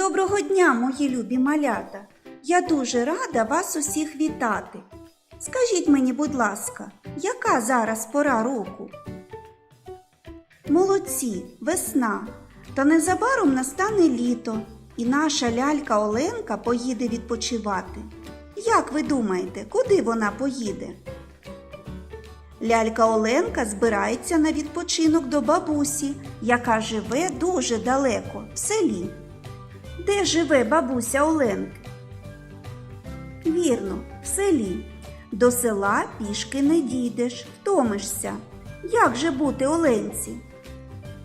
Доброго дня, мої любі малята! Я дуже рада вас усіх вітати. Скажіть мені, будь ласка, яка зараз пора року? Молодці, весна. Та незабаром настане літо, і наша лялька Оленка поїде відпочивати. Як ви думаєте, куди вона поїде? Лялька Оленка збирається на відпочинок до бабусі, яка живе дуже далеко в селі. Де живе бабуся Оленки? Вірно, в селі. До села пішки не дійдеш, втомишся. Як же бути Оленці?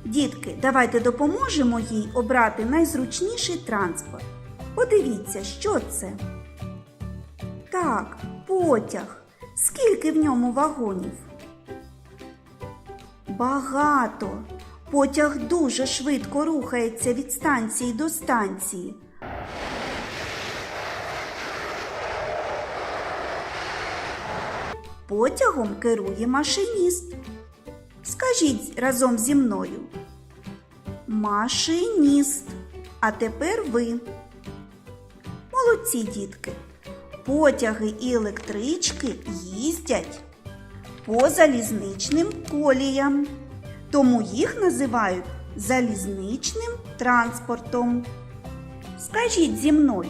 Дітки, давайте допоможемо їй обрати найзручніший транспорт. Подивіться, що це. Так, потяг. Скільки в ньому вагонів? Багато. Потяг дуже швидко рухається від станції до станції. Потягом керує машиніст. Скажіть разом зі мною. Машиніст. А тепер ви. Молодці дітки. Потяги і електрички їздять по залізничним коліям. Тому їх називають залізничним транспортом. Скажіть зі мною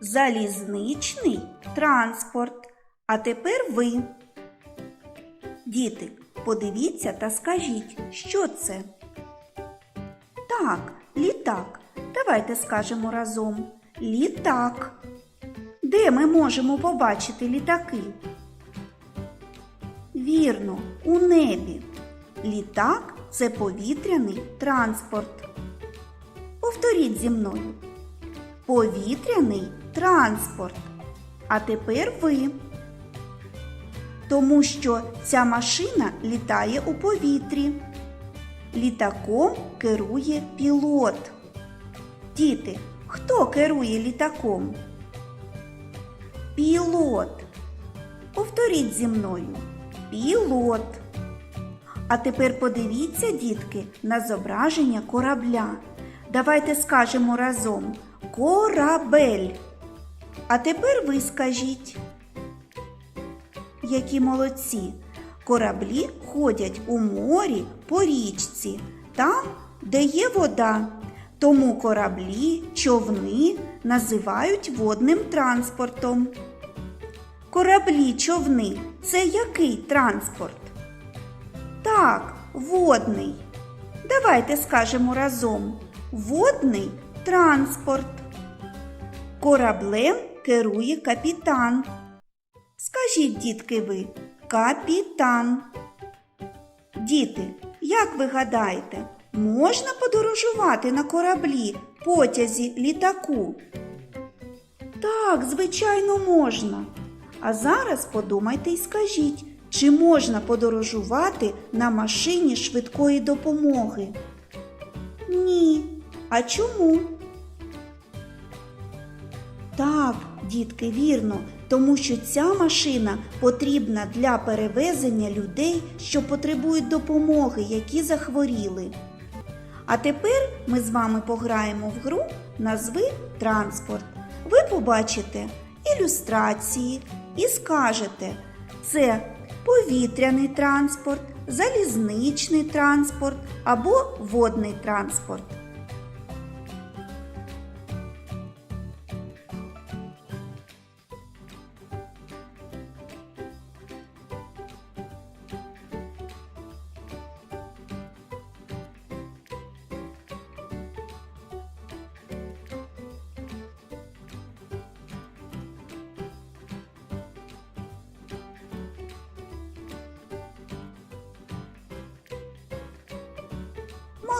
залізничний транспорт. А тепер ви. Діти, подивіться та скажіть, що це? Так, літак. Давайте скажемо разом. Літак. Де ми можемо побачити літаки? Вірно, у небі. Літак це повітряний транспорт. Повторіть зі мною. Повітряний транспорт. А тепер ви. Тому що ця машина літає у повітрі. Літаком керує пілот. Діти, хто керує літаком? Пілот. Повторіть зі мною. Пілот. А тепер подивіться, дітки, на зображення корабля. Давайте скажемо разом корабель. А тепер ви скажіть. Які молодці. Кораблі ходять у морі по річці, там, де є вода. Тому кораблі, човни називають водним транспортом. Кораблі, човни це який транспорт? Так, водний. Давайте скажемо разом. Водний транспорт. Кораблем керує капітан. Скажіть, дітки, ви, капітан. Діти, як ви гадаєте, можна подорожувати на кораблі, потязі, літаку? Так, звичайно, можна. А зараз подумайте і скажіть, чи можна подорожувати на машині швидкої допомоги? Ні. А чому? Так, дітки, вірно, тому що ця машина потрібна для перевезення людей, що потребують допомоги, які захворіли. А тепер ми з вами пограємо в гру Назви транспорт. Ви побачите ілюстрації і скажете, це повітряний транспорт, залізничний транспорт або водний транспорт.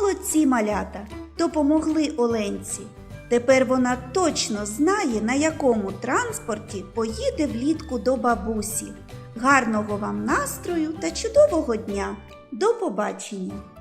Молодці малята, допомогли Оленці. Тепер вона точно знає, на якому транспорті поїде влітку до бабусі. Гарного вам настрою та чудового дня! До побачення!